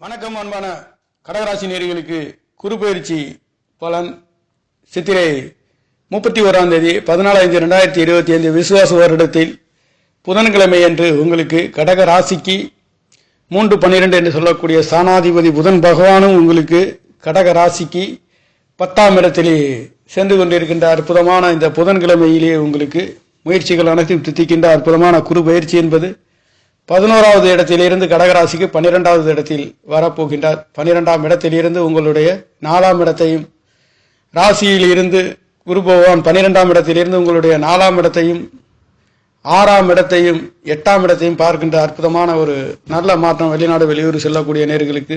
வணக்கம் அன்பான கடகராசி நேர்களுக்கு குறுபயிற்சி பலன் சித்திரை முப்பத்தி ஓராம் தேதி பதினாலு ரெண்டாயிரத்தி இருபத்தி ஐந்து விசுவாச வருடத்தில் புதன்கிழமை அன்று உங்களுக்கு கடக ராசிக்கு மூன்று பன்னிரெண்டு என்று சொல்லக்கூடிய சாணாதிபதி புதன் பகவானும் உங்களுக்கு கடக ராசிக்கு பத்தாம் இடத்திலே சென்று கொண்டிருக்கின்ற அற்புதமான இந்த புதன்கிழமையிலே உங்களுக்கு முயற்சிகள் அனைத்தும் தித்திக்கின்ற அற்புதமான குறு பயிற்சி என்பது பதினோராவது இடத்திலிருந்து கடகராசிக்கு பன்னிரெண்டாவது இடத்தில் வரப்போகின்றார். பன்னிரெண்டாம் இடத்திலிருந்து உங்களுடைய நாலாம் இடத்தையும் ராசியில் இருந்து குரு பகவான் பன்னிரெண்டாம் இடத்திலிருந்து உங்களுடைய நாலாம் இடத்தையும் ஆறாம் இடத்தையும் எட்டாம் இடத்தையும் பார்க்கின்ற அற்புதமான ஒரு நல்ல மாற்றம் வெளிநாடு வெளியூர் செல்லக்கூடிய நேர்களுக்கு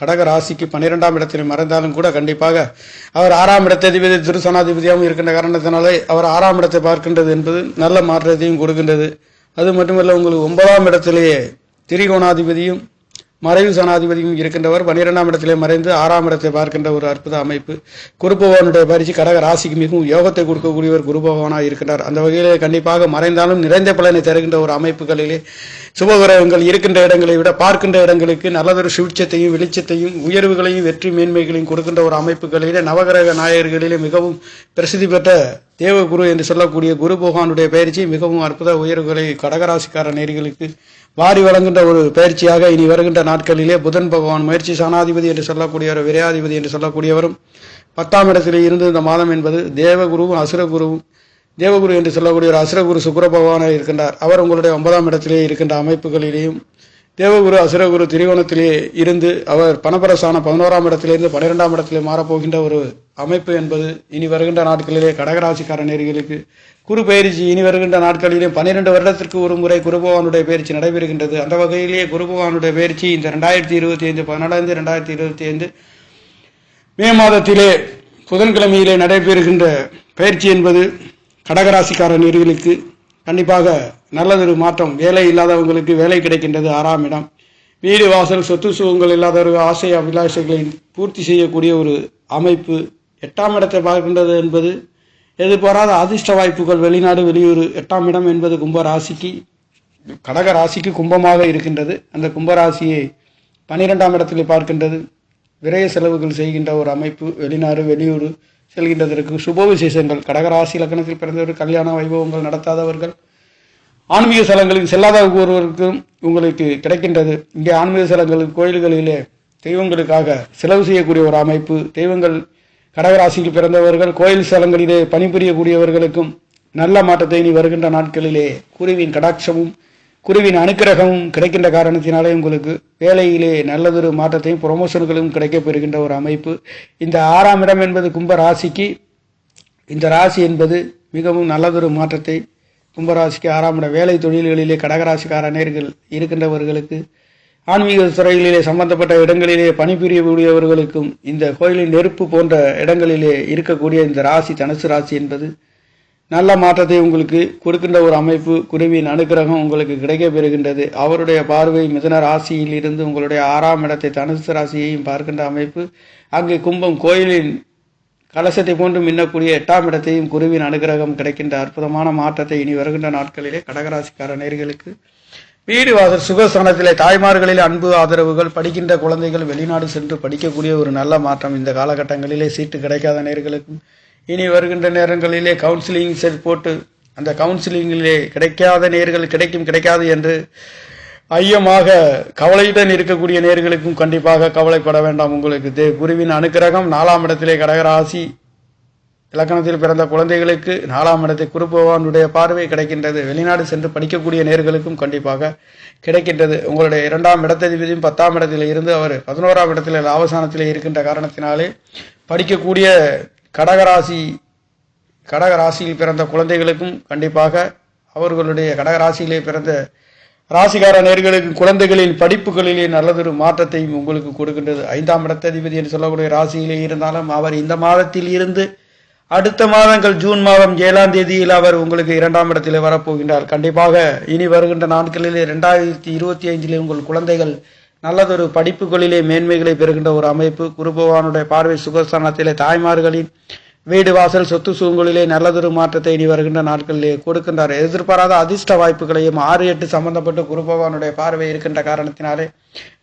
கடக ராசிக்கு பன்னிரெண்டாம் இடத்தில் மறைந்தாலும் கூட கண்டிப்பாக அவர் ஆறாம் இடத்ததிபதி திருசனாதிபதியாகவும் இருக்கின்ற காரணத்தினாலே அவர் ஆறாம் இடத்தை பார்க்கின்றது என்பது நல்ல மாற்றத்தையும் கொடுக்கின்றது. அது மட்டுமல்ல உங்களுக்கு ஒன்பதாம் இடத்திலேயே திரிகோணாதிபதியும் மறைவு சனாதிபதியும் இருக்கின்றவர். பன்னிரெண்டாம் இடத்திலே மறைந்து ஆறாம் இடத்தை பார்க்கின்ற ஒரு அற்புத அமைப்பு. குரு பகவானுடைய பரிசு கடக ராசிக்கு மிகவும் யோகத்தை கொடுக்கக்கூடியவர் குரு பகவானாக இருக்கின்றார். அந்த வகையிலே கண்டிப்பாக மறைந்தாலும் நிறைந்த பலனை தருகின்ற ஒரு அமைப்புகளிலே சுபகிரகங்கள் இருக்கின்ற இடங்களை விட பார்க்கின்ற இடங்களுக்கு நல்லதொரு சுவிட்சத்தையும் வெளிச்சத்தையும் உயர்வுகளையும் வெற்றி மேன்மைகளையும் கொடுக்கின்ற ஒரு அமைப்புகளிலே நவகிரக நாயகர்களிலே மிகவும் பிரசித்தி பெற்ற தேவகுரு என்று சொல்லக்கூடிய குரு பகவானுடைய பயிற்சி மிகவும் அற்புத உயர்வுகளை கடகராசிக்கார நேர்களுக்கு வாரி வழங்குகின்ற ஒரு பயிற்சியாக இனி வருகின்ற நாட்களிலே புதன் பகவான் முயற்சி சாணாதிபதி என்று சொல்லக்கூடியவர் விரையாதிபதி என்று சொல்லக்கூடியவரும் பத்தாம் இடத்திலே இருந்து இந்த மாதம் என்பது தேவகுருவும் அசுரகுருவும் தேவகுரு என்று சொல்லக்கூடிய ஒரு அசுரகுரு சுக்கர பகவானாக இருக்கின்றார். அவர் உங்களுடைய ஒன்பதாம் இடத்திலே இருக்கின்ற அமைப்புகளிலேயும் தேவகுரு அசுரகுரு திரிகோணத்திலே இருந்து அவர் பணப்பரசான பதினோராம் இடத்திலிருந்து பன்னிரெண்டாம் இடத்திலே மாறப்போகின்ற ஒரு அமைப்பு என்பது இனி வருகின்ற நாட்களிலே கடகராசிக்கார நேர்களுக்கு. குரு பயிற்சி இனி வருகின்ற நாட்களிலே பன்னிரெண்டு வருடத்திற்கு ஒரு முறை குருபகவானுடைய பயிற்சி நடைபெறுகின்றது. அந்த வகையிலேயே குருபவானுடைய பயிற்சி இந்த ரெண்டாயிரத்தி இருபத்தி ஐந்து பதினாலாந்து ரெண்டாயிரத்தி இருபத்தி ஐந்து மே மாதத்திலே புதன்கிழமையிலே நடைபெறுகின்ற பயிற்சி என்பது கடகராசிக்கார நேர்களுக்கு கண்டிப்பாக நல்லதொரு மாற்றம். வேலை இல்லாதவங்களுக்கு வேலை கிடைக்கின்றது ஆறாம் இடம். வீடு வாசல் சொத்து சுகங்கள் இல்லாதவர்கள் ஆசை அபிலாஷைகளை பூர்த்தி செய்யக்கூடிய ஒரு அமைப்பு எட்டாம் இடத்தை பார்க்கின்றது என்பது எதிர்பாராத அதிர்ஷ்ட வாய்ப்புகள். வெளிநாடு வெளியூர் எட்டாம் இடம் என்பது கும்ப ராசிக்கு கடக ராசிக்கு கும்பமாக இருக்கின்றது. அந்த கும்பராசியை பன்னிரெண்டாம் இடத்தில் பார்க்கின்றது. விரைய செலவுகள் செய்கின்ற ஒரு அமைப்பு. வெளிநாடு வெளியூர் செல்கின்றதற்கு சுப விசேஷங்கள். கடகராசி லக்னத்தில் பிறந்தவர் கல்யாண வைபவங்கள் நடத்தாதவர்கள் ஆன்மீக ஸ்தலங்களில் செல்லாத ஒருவருக்கும் உங்களுக்கு கிடைக்கின்றது. இங்கே ஆன்மீக ஸ்தலங்களில் கோயில்களிலே தெய்வங்களுக்காக செலவு செய்யக்கூடிய ஒரு அமைப்பு. தெய்வங்கள் கடகராசியில் பிறந்தவர்கள் கோயில் ஸ்தலங்களிலே பணிபுரியக்கூடியவர்களுக்கும் நல்ல மாற்றத்தை இனி வருகின்ற நாட்களிலே குருவின் கடாட்சமும் குருவின் அனுக்கிரகமும் கிடைக்கின்ற காரணத்தினாலே உங்களுக்கு வேலையிலே நல்லதொரு மாற்றத்தையும் ப்ரொமோஷன்களும் கிடைக்கப் பெறுகின்ற ஒரு அமைப்பு. இந்த ஆறாம் இடம் என்பது கும்ப ராசிக்கு இந்த ராசி என்பது மிகவும் நல்லதொரு மாற்றத்தை கும்பராசிக்கு ஆறாம் இட வேலை தொழில்களிலே கடகராசிக்கார நேர்கள் இருக்கின்றவர்களுக்கு ஆன்மீக துறைகளிலே சம்பந்தப்பட்ட இடங்களிலே பணிபுரியக்கூடியவர்களுக்கும் இந்த கோயிலின் நெருப்பு போன்ற இடங்களிலே இருக்கக்கூடிய இந்த ராசி தனுசு ராசி என்பது நல்ல மாற்றத்தை உங்களுக்கு கொடுக்கின்ற ஒரு அமைப்பு குருவின் அனுக்கிரகம் உங்களுக்கு கிடைக்கப் பெறுகின்றது. அவருடைய பார்வை மிதன ராசியில் இருந்து உங்களுடைய ஆறாம் இடத்தை தனுசு ராசியையும் பார்க்கின்ற அமைப்பு. அங்கே கும்பம் கோயிலின் கலசத்தை போன்று மின்னக்கூடிய எட்டாம் இடத்தையும் குருவின் அனுகிரகம் கிடைக்கின்ற அற்புதமான மாற்றத்தை இனி வருகின்ற நாட்களிலே கடகராசிக்கார நேர்களுக்கு. வீடு வாசல் சுகஸ்தானத்திலே தாய்மார்களில் அன்பு ஆதரவுகள் படிக்கின்ற குழந்தைகள் வெளிநாடு சென்று படிக்கக்கூடிய ஒரு நல்ல மாற்றம் இந்த காலகட்டங்களிலே சீட்டு கிடைக்காத நேர்களுக்கும் இனி வருகின்ற நேரங்களிலே கவுன்சிலிங் செட் போட்டு அந்த கவுன்சிலிங்கிலே கிடைக்காத நேர்கள் கிடைக்கும் கிடைக்காது என்று ஐயமாக கவலையுடன் இருக்கக்கூடிய நேர்களுக்கும் கண்டிப்பாக கவலைப்பட வேண்டாம். உங்களுக்கு தே குருவின் அனுக்கிரகம் நாலாம் இடத்திலே கடகராசி இலக்கணத்தில் பிறந்த குழந்தைகளுக்கு நாலாம் இடத்தை குரு பகவானுடைய பார்வை கிடைக்கின்றது. வெளிநாடு சென்று படிக்கக்கூடிய நேர்களுக்கும் கண்டிப்பாக கிடைக்கின்றது. உங்களுடைய இரண்டாம் இடத்ததிபதியும் பத்தாம் இடத்தில் இருந்து அவர் பதினோராம் இடத்தில் லாபசானத்தில் இருக்கின்ற காரணத்தினாலே படிக்கக்கூடிய கடகராசி கடகராசியில் பிறந்த குழந்தைகளுக்கும் கண்டிப்பாக அவர்களுடைய கடகராசியிலே பிறந்த ராசிகார நேர்களுக்கு குழந்தைகளின் படிப்புகளிலே நல்லதொரு மாற்றத்தையும் உங்களுக்கு கொடுக்கின்றது. ஐந்தாம் இடத்ததிபதி என்று சொல்லக்கூடிய ராசியிலே இருந்தாலும் அவர் இந்த மாதத்தில் இருந்து அடுத்த மாதங்கள் ஜூன் மாதம் ஏழாம் தேதியில் அவர் உங்களுக்கு இரண்டாம் இடத்திலே வரப்போகின்றார். கண்டிப்பாக இனி வருகின்ற நாட்களிலே ரெண்டாயிரத்தி இருபத்தி ஐந்திலே உங்கள் குழந்தைகள் நல்லதொரு படிப்புகளிலே மேன்மைகளை பெறுகின்ற ஒரு அமைப்பு. குருபவானுடைய பார்வை சுகஸ்தானத்திலே தாய்மார்களின் வீடு வாசல் சொத்து சுகங்களிலே நல்லதொரு மாற்றத்தை இனி வருகின்ற நாட்களிலே கொடுக்கின்றார். எதிர்பாராத அதிர்ஷ்ட வாய்ப்புகளையும் ஆறு எட்டு சம்பந்தப்பட்ட குருபவானுடைய பார்வை இருக்கின்ற காரணத்தினாலே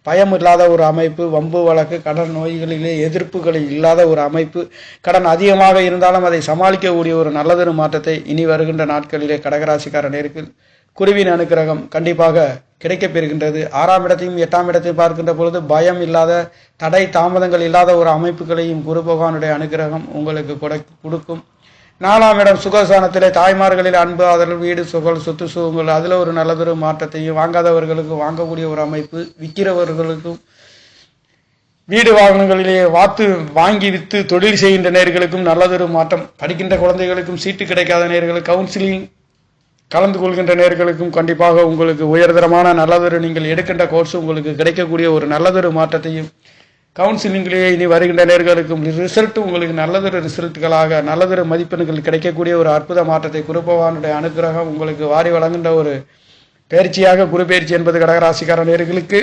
பயம் இல்லாத ஒரு அமைப்பு வம்பு வழக்கு கடன் நோய்களிலே எதிர்ப்புகள் இல்லாத ஒரு அமைப்பு. கடன் அதிகமாக இருந்தாலும் அதை சமாளிக்கக்கூடிய ஒரு நல்லதொரு மாற்றத்தை இனி வருகின்ற நாட்களிலே கடகராசிக்கார நேர்கள் குருவின் அனுக்கிரகம் கண்டிப்பாக கிடைக்கப் பெறுகின்றது. ஆறாம் இடத்தையும் எட்டாம் இடத்தையும் பார்க்கின்ற பொழுது பயம் இல்லாத தடை தாமதங்கள் இல்லாத ஒரு அமைப்புகளையும் குரு பகவானுடைய அனுக்கிரகம் உங்களுக்கு கொடுக்கும். நாலாம் இடம் சுகசானத்திலே தாய்மார்களில் அன்பு ஆதரவு வீடு சுகல் சொத்து சுகங்கள் அதில் ஒரு நல்லதொரு மாற்றத்தையும் வாங்காதவர்களுக்கு வாங்கக்கூடிய ஒரு அமைப்பு விற்கிறவர்களுக்கும் வீடு வாகனங்களிலே வாத்து வாங்கி விற்று தொழில் செய்கின்ற நேர்களுக்கும் நல்லதொரு மாற்றம். படிக்கின்ற குழந்தைகளுக்கும் சீட்டு கிடைக்காத நேர்களுக்கு கவுன்சிலிங் கலந்து கொள்கின்ற நேர்களுக்கும் கண்டிப்பாக உங்களுக்கு உயர்தரமான நல்லதொரு நீங்கள் எடுக்கின்ற கோர்ஸ் உங்களுக்கு கிடைக்கக்கூடிய ஒரு நல்லதொரு மாற்றத்தையும் கவுன்சிலிங்கிலேயே இனி வருகின்ற நேர்களுக்கும் ரிசல்ட் உங்களுக்கு நல்லதொரு ரிசல்ட்டுகளாக நல்லதொரு மதிப்பெண்கள் கிடைக்கக்கூடிய ஒரு அற்புத மாற்றத்தை குருபவானுடைய அனுகிரகம் உங்களுக்கு வாரி வழங்குகின்ற ஒரு பயிற்சியாக குரு பயிற்சி என்பது கடகராசிக்கார நேர்களுக்கு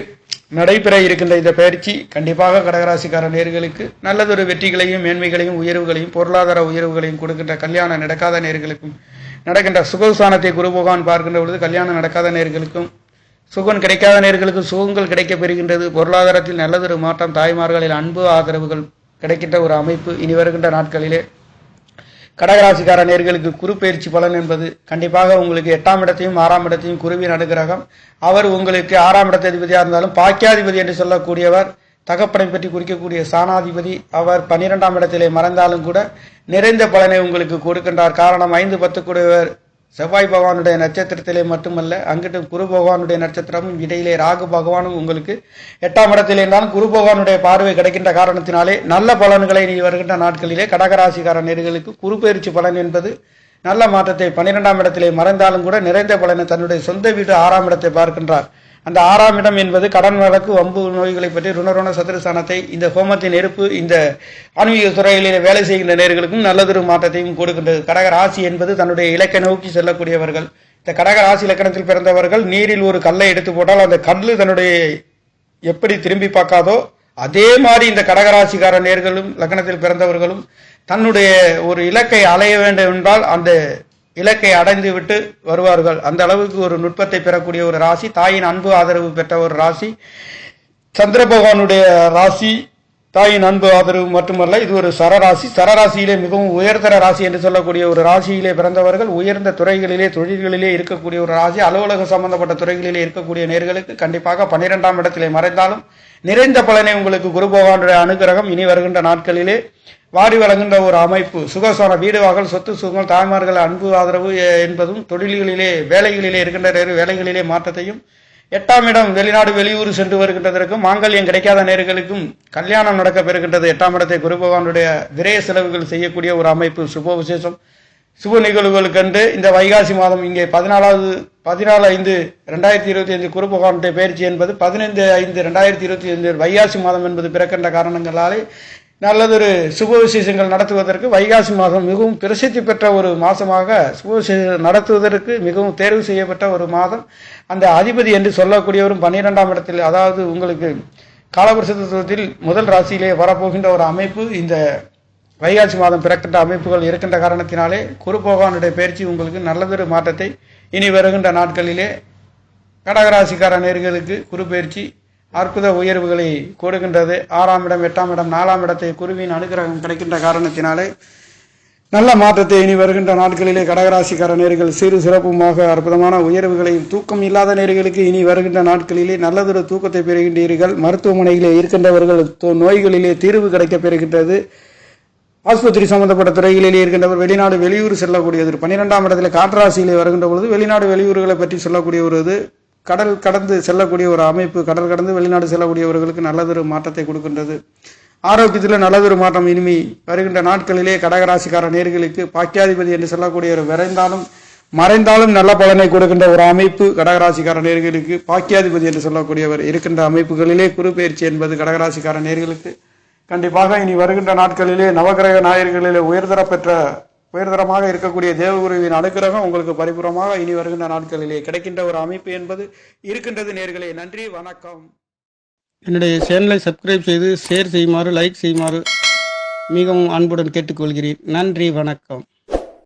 நடைபெற இருக்கின்ற இந்த பயிற்சி. கண்டிப்பாக கடகராசிக்கார நேர்களுக்கு நல்லதொரு வெற்றிகளையும் மேன்மைகளையும் உயர்வுகளையும் பொருளாதார உயர்வுகளையும் கொடுக்கின்ற கல்யாணம் நடக்காத நேர்களுக்கும் நடக்கின்ற சுகஸ்தானத்தை குரு பகவான் பார்க்கின்ற பொழுது கல்யாணம் நடக்காத நேர்களுக்கும் சுகம் கிடைக்காத நேர்களுக்கும் சுகங்கள் கிடைக்கப் பெறுகின்றது. பொருளாதாரத்தில் நல்லதொரு மாற்றம் தாய்மார்களில் அன்பு ஆதரவுகள் கிடைக்கின்ற ஒரு அமைப்பு இனி வருகின்ற நாட்களிலே. கடகராசிக்கார நேர்களுக்கு குரு பயிற்சி பலன் என்பது கண்டிப்பாக உங்களுக்கு எட்டாம் இடத்தையும் ஆறாம் இடத்தையும் குருவின் அனுகிரகம். அவர் உங்களுக்கு ஆறாம் இடத்ததிபதியாக இருந்தாலும் பாக்கியாதிபதி என்று சொல்லக்கூடியவர் தகப்பனை பற்றி குறிக்கக்கூடிய சாணாதிபதி அவர் பன்னிரெண்டாம் இடத்திலே மறைந்தாலும் கூட நிறைந்த பலனை உங்களுக்கு கொடுக்கின்றார். காரணம் ஐந்து பத்து கூடியவர் செவ்வாய் பகவானுடைய நட்சத்திரத்திலே மட்டுமல்ல அங்கிட்டும் குரு பகவானுடைய நட்சத்திரமும் இடையிலே ராகு பகவானும் உங்களுக்கு எட்டாம் இடத்திலே இருந்தாலும் குரு பகவானுடைய பார்வை கிடைக்கின்ற காரணத்தினாலே நல்ல பலன்களை நீ வருகின்ற நாட்களிலே கடகராசிக்கார நேர்களுக்கு குரு பயிற்சி பலன் என்பது நல்ல மாற்றத்தை பன்னிரெண்டாம் இடத்திலே மறைந்தாலும் கூட நிறைந்த பலனை தன்னுடைய சொந்த வீடு ஆறாம் இடத்தை பார்க்கின்றார். அந்த ஆறாம் இடம் என்பது கடன் வழக்கு வம்பு நோய்களை பற்றி ருணருண சதுரஸ்தானத்தை இந்த ஹோமத்தின் நெருப்பு இந்த ஆன்மீக துறைகளில் வேலை செய்கின்ற நேர்களுக்கும் நல்லதொரு மாற்றத்தையும் கொடுக்கின்றது. கடக ராசி என்பது தன்னுடைய இலக்கை நோக்கி செல்லக்கூடியவர்கள். இந்த கடக ராசி இலக்கணத்தில் பிறந்தவர்கள் நீரில் ஒரு கல்லை எடுத்து போட்டால் அந்த கல் தன்னுடைய எப்படி திரும்பி பார்க்காதோ அதே மாதிரி இந்த கடகராசிக்கார நேர்களும் லக்னத்தில் பிறந்தவர்களும் தன்னுடைய ஒரு இலக்கை அலைய வேண்டும் என்றால் அந்த இலக்கை அடைந்து விட்டு வருவார்கள். அந்த அளவுக்கு ஒரு நுட்பத்தை பெறக்கூடிய ஒரு ராசி தாயின் அன்பு ஆதரவு பெற்ற ஒரு ராசி. சந்திர பகவானுடைய ராசி தாயின் அன்பு ஆதரவு மட்டுமல்ல இது ஒரு சரராசி. சரராசியிலே மிகவும் உயர்தர ராசி என்று சொல்லக்கூடிய ஒரு ராசியிலே பிறந்தவர்கள் உயர்ந்த துறைகளிலே தொழில்களிலே இருக்கக்கூடிய ஒரு ராசி. அலுவலக சம்பந்தப்பட்ட துறைகளிலே இருக்கக்கூடிய நேர்களுக்கு கண்டிப்பாக பன்னிரெண்டாம் இடத்திலே மறைந்தாலும் நிறைந்த பலனை உங்களுக்கு குரு பகவானுடைய அனுகிரகம் இனி வருகின்ற நாட்களிலே வாடி வழங்குகின்ற ஒரு அமைப்பு. சுகசான வீடு வாகல் சொத்து சுகங்கள் தாய்மார்கள் அன்பு ஆதரவு என்பதும் தொழில்களிலே வேலைகளிலே இருக்கின்ற வேலைகளிலே மாற்றத்தையும் எட்டாம் இடம் வெளிநாடு வெளியூர் சென்று வருகின்றதற்கும் மாங்கல்யம் கிடைக்காத நேர்களுக்கும் கல்யாணம் நடக்க பெறுகின்றது. எட்டாம் இடத்தை குரு பகவானுடைய விரய செலவுகள் செய்யக்கூடிய ஒரு அமைப்பு. சுப விசேஷம் சுப நிகழ்வுகளுக்கென்று இந்த வைகாசி மாதம் இங்கே பதினாலாவது பதினாலு ஐந்து ரெண்டாயிரத்தி இருபத்தி ஐந்து குரு பகவானுடைய பயிற்சி என்பது பதினைந்து ஐந்து ரெண்டாயிரத்தி இருபத்தி ஐந்து வைகாசி மாதம் என்பது பிறக்கின்ற காரணங்களாலே நல்லதொரு சுப விசேஷங்கள் நடத்துவதற்கு வைகாசி மாதம் மிகவும் பிரசித்தி பெற்ற ஒரு மாதமாக சுப விசேஷம் நடத்துவதற்கு மிகவும் தேர்வு செய்யப்பட்ட ஒரு மாதம். அந்த அதிபதி என்று சொல்லக்கூடியவரும் பன்னிரெண்டாம் இடத்தில் அதாவது உங்களுக்கு காலபுருஷத்துவத்தில் முதல் ராசியிலே வரப்போகின்ற ஒரு அமைப்பு இந்த வைகாசி மாதம் பிறக்கின்ற அமைப்புகள் இருக்கின்ற காரணத்தினாலே குரு பகவானுடைய பயிற்சி உங்களுக்கு நல்லதொரு மாற்றத்தை இனி வருகின்ற நாட்களிலே கடகராசிக்கார நேர்களுக்கு குரு பயிற்சி அற்புத உயர்வுகளை கொடுக்கின்றது ஆறாம் இடம் எட்டாம் இடம் நாலாம் இடத்தை குருவின் அனுகிரகம் கிடைக்கின்ற காரணத்தினாலே நல்ல மாற்றத்தை இனி வருகின்ற நாட்களிலே கடகராசிக்கார நேர்கள் சிறு சிறப்புமாக அற்புதமான உயர்வுகளையும் தூக்கம் இல்லாத நேர்களுக்கு இனி வருகின்ற நாட்களிலே நல்லதொரு தூக்கத்தை பெறுகின்றீர்கள். மருத்துவமனையிலே இருக்கின்றவர்கள் நோய்களிலே தீர்வு கிடைக்கப் பெறுகின்றது. ஆஸ்பத்திரி சம்பந்தப்பட்ட துறைகளிலே இருக்கின்றவர் வெளிநாடு வெளியூர் செல்லக்கூடியது பன்னிரெண்டாம் இடத்துல காற்றராசியிலே வருகின்ற பொழுது வெளிநாடு வெளியூர்களை பற்றி சொல்லக்கூடிய ஒரு இது. கடல் கடந்து செல்லக்கூடிய ஒரு அமைப்பு கடல் கடந்து வெளிநாடு செல்லக்கூடியவர்களுக்கு நல்லதொரு மாற்றத்தை கொடுக்கின்றது. ஆரோக்கியத்தில் நல்லதொரு மாற்றம் இனிமே வருகின்ற நாட்களிலே கடகராசிக்கார நேர்களுக்கு பாக்கியாதிபதி என்று சொல்லக்கூடியவர் விரைந்தாலும் மறைந்தாலும் நல்ல பலனை கொடுக்கின்ற ஒரு அமைப்பு கடகராசிக்கார நேர்களுக்கு பாக்கியாதிபதி என்று சொல்லக்கூடியவர் இருக்கின்ற அமைப்புகளிலே குரு பயிற்சி என்பது கடகராசிக்கார நேர்களுக்கு கண்டிப்பாக இனி வருகின்ற நாட்களிலே நவகிரக நாயர்களிலே உயர்தர பெற்ற உயர்தரமாக இருக்கக்கூடிய தேவகுருவின் அனுக்கிரகம் உங்களுக்கு பரிபூரமாக இனி வருகின்ற நாட்களிலே கிடைக்கின்ற ஒரு அமைப்பு என்பது இருக்கின்றது நேர்களே. நன்றி வணக்கம். என்னுடைய சேனலை சப்ஸ்கிரைப் செய்து ஷேர் செய்யுமாறு லைக் செய்யுமாறு மிகவும் அன்புடன் கேட்டுக்கொள்கிறேன். நன்றி வணக்கம்.